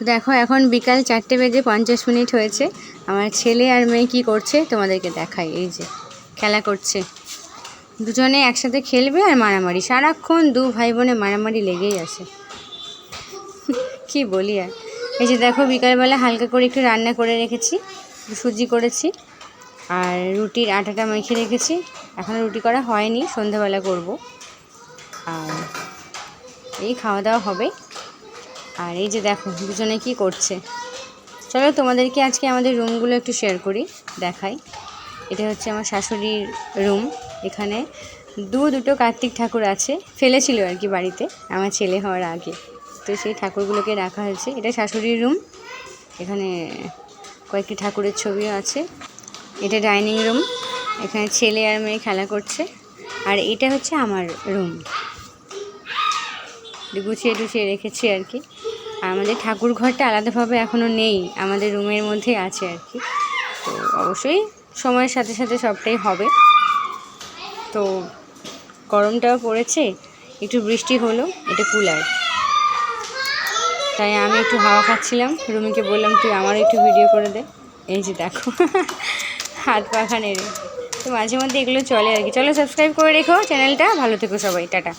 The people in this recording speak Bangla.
তো দেখো, এখন বিকাল চারটে বেজে পঞ্চাশ মিনিট হয়েছে। আমার ছেলে আর মেয়ে কি করছে তোমাদেরকে দেখাই। এই যে, খেলা করছে। দুজনে একসাথে খেলবে আর মারামারি। সারাক্ষণ দু ভাই বোনে মারামারি লেগেই আছে। কি বলি আর। এই যে দেখো, বিকালবেলা হালকা করে একটু রান্না করে রেখেছি, সুজি করেছি, আর রুটির আটাটা মেখে রেখেছি। এখনও রুটি করা হয়নি, সন্ধ্যাবেলা করব। আর এই খাওয়া দাওয়া হবে। আর এই যে দেখো, দুজনে কি করছে? চলো তোমাদেরকে আজকে আমাদের রুমগুলো একটু শেয়ার করি, দেখাই। এটা হচ্ছে আমার শাশুড়ির রুম এখানে দু, দুটো কার্তিক ঠাকুর আছে, ফেলেছিল আর কি বাড়িতে, আমার ছেলে হওয়ার আগে। তো সেই ঠাকুরগুলোকে রাখা হয়েছে। এটা শাশুড়ির রুম এখানে কয়েকটি ঠাকুরের ছবিও আছে। এটা ডাইনিং রুম এখানে ছেলে আর মেয়ে খেলা করছে। আর এটা হচ্ছে আমার রুম গুছিয়ে টুছিয়ে রেখেছি আর কি। আর আমাদের ঠাকুর ঘরটা আলাদাভাবে এখনও নেই, আমাদের রুমের মধ্যেই আছে আর কি। তো অবশ্যই সময়ের সাথে সাথে সবটাই হবে। তো গরমটাও পড়েছে, একটু বৃষ্টি হলো, এটা কুলার। তাই আমি একটু হাওয়া খাচ্ছিলাম, রুমিকে বললাম, তুই আমারও একটু ভিডিও করে দে। এই যে দেখো, হাত পাখা নেড়ে তো মাঝে মধ্যে এগুলো চলে আর কি। চলো সাবস্ক্রাইব করে রেখো চ্যানেলটা। ভালো থেকো সবাই, টাটা।